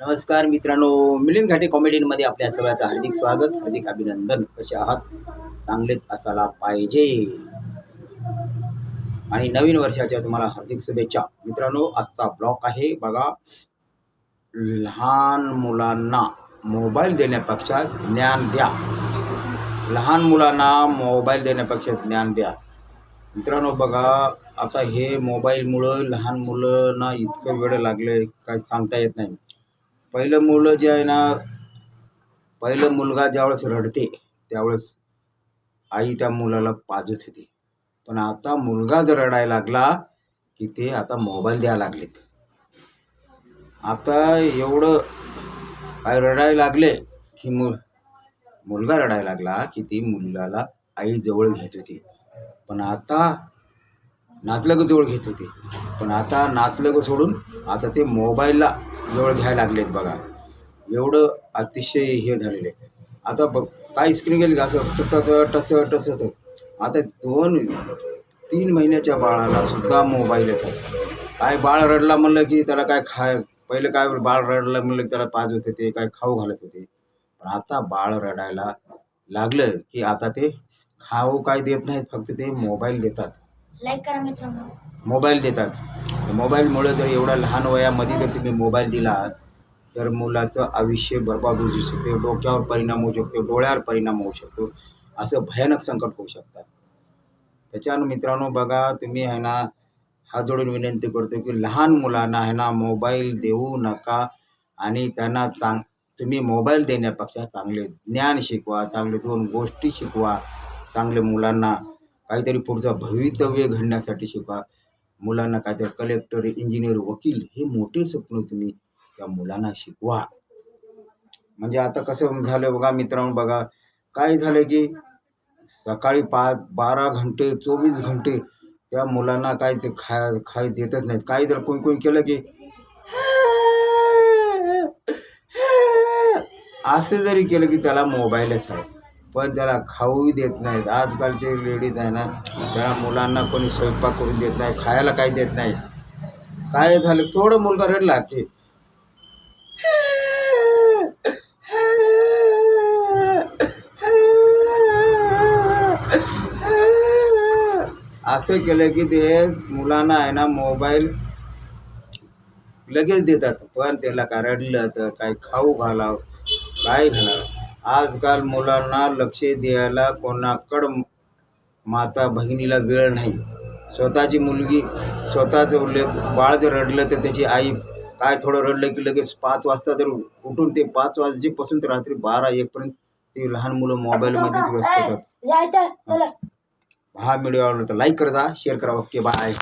नमस्कार मित्रांनो मिलिंद घाटे कॉमेडीमध्ये आपल्या सगळ्याचं हार्दिक स्वागत हार्दिक अभिनंदन. कसे आहात? चांगलेच असायला पाहिजे. आणि नवीन वर्षाच्या तुम्हाला हार्दिक शुभेच्छा. मित्रांनो आजचा ब्लॉक आहे बघा. लहान मुलांना मोबाईल देण्यापेक्षा ज्ञान द्या. लहान मुलांना मोबाईल देण्यापेक्षा ज्ञान द्या. मित्रांनो बघा आता हे मोबाईलमुळं लहान मुलांना इतकं वेळ लागलं काय सांगता येत नाही. पहिलं मुलं जे आहे ना पहिलं मुलगा ज्यावेळेस रडते त्यावेळेस आई त्या मुलाला पाजत होती. पण आता मुलगा जर रडायला लागला की ते आता मोबाईल द्यायला लागलेत. आता एवढं काय रडायला लागले की मु मुलगा रडायला लागला की ती मुलाला आई जवळ घेत होती. पण आता नातलग जवळ घेत होती. पण आता नातलग सोडून आता ते मोबाईलला जवळ घ्यायला लागले आहेत बघा. एवढं अतिशय हे झालेलं आहे. आता बघ काय स्क्रीन गेली का? असं टच टच टच आता दोन तीन महिन्याच्या बाळाला सुद्धा मोबाईल आहे काय बाळ रडला म्हणलं की त्याला काय खाय पहिलं काय बाळ रडलं म्हणलं की त्याला पाच होते काय खाऊ घालत होते. पण आता बाळ रडायला लागलं की आता ते खाऊ काय देत नाहीत फक्त ते मोबाईल देतात. लाईक करा मित्रांनो. मोबाईल देतात. मोबाईलमुळे जर एवढ्या लहान वयामध्ये जर तुम्ही मोबाईल दिला तर मुलाचं आयुष्य बर्बाद होऊ शकते डोक्यावर परिणाम होऊ शकतो डोळ्यावर परिणाम होऊ शकतो असं भयानक संकट होऊ शकतात. त्याच्यानं मित्रांनो बघा तुम्ही आहे ना हात जोडून विनंती करतो की लहान मुलांना आहे ना मोबाईल देऊ नका आणि त्यांना चांग तुम्ही मोबाईल देण्यापेक्षा चांगले ज्ञान शिकवा चांगले दोन गोष्टी शिकवा चांगले मुलांना काहीतरी पुढचं भवितव्य घडण्यासाठी शिकवा मुलांना काहीतरी कलेक्टर इंजिनियर वकील हे मोठे स्वप्न तुम्ही त्या मुलांना शिकवा. म्हणजे आता कसं झालं बघा मित्रांनो बघा काय झालं की सकाळी पा बारा घंटे चोवीस घंटे त्या मुलांना काय ते खाय खाय देतच नाहीत. काही जर कोणी कोणी केलं की असं जरी केलं की त्याला मोबाईलच आहे. पण त्याला खाऊही देत नाहीत. आजकालचे लेडीज आहे ना त्याला मुलांना कोणी स्वयंपाक करून देत नाही खायला काही देत नाही. काय झालं? थोडं मुलगा रडला की असे केलं की ते मुलांना आहे ना मोबाईल लगेच देतात. पण त्याला काय रडलं तर काय खाऊ घालावं काय घालावं? आजकाल मुलांना लक्ष द्यायला कोणाकडं माता बहिणीला वेळ नाही स्वतःची मुलगी स्वतःचं बाळ जर रडलं तर त्याची आई काय थोडं रडलं की लगेच पाच वाजता जर उठून ते पाच वाजेपासून तर रात्री बारा एकपर्यंत ते लहान मुलं मोबाईलमध्येच व्यस्त होतात हा व्हिडिओ आवडला तर लाईक करा शेअर करा ओके बाय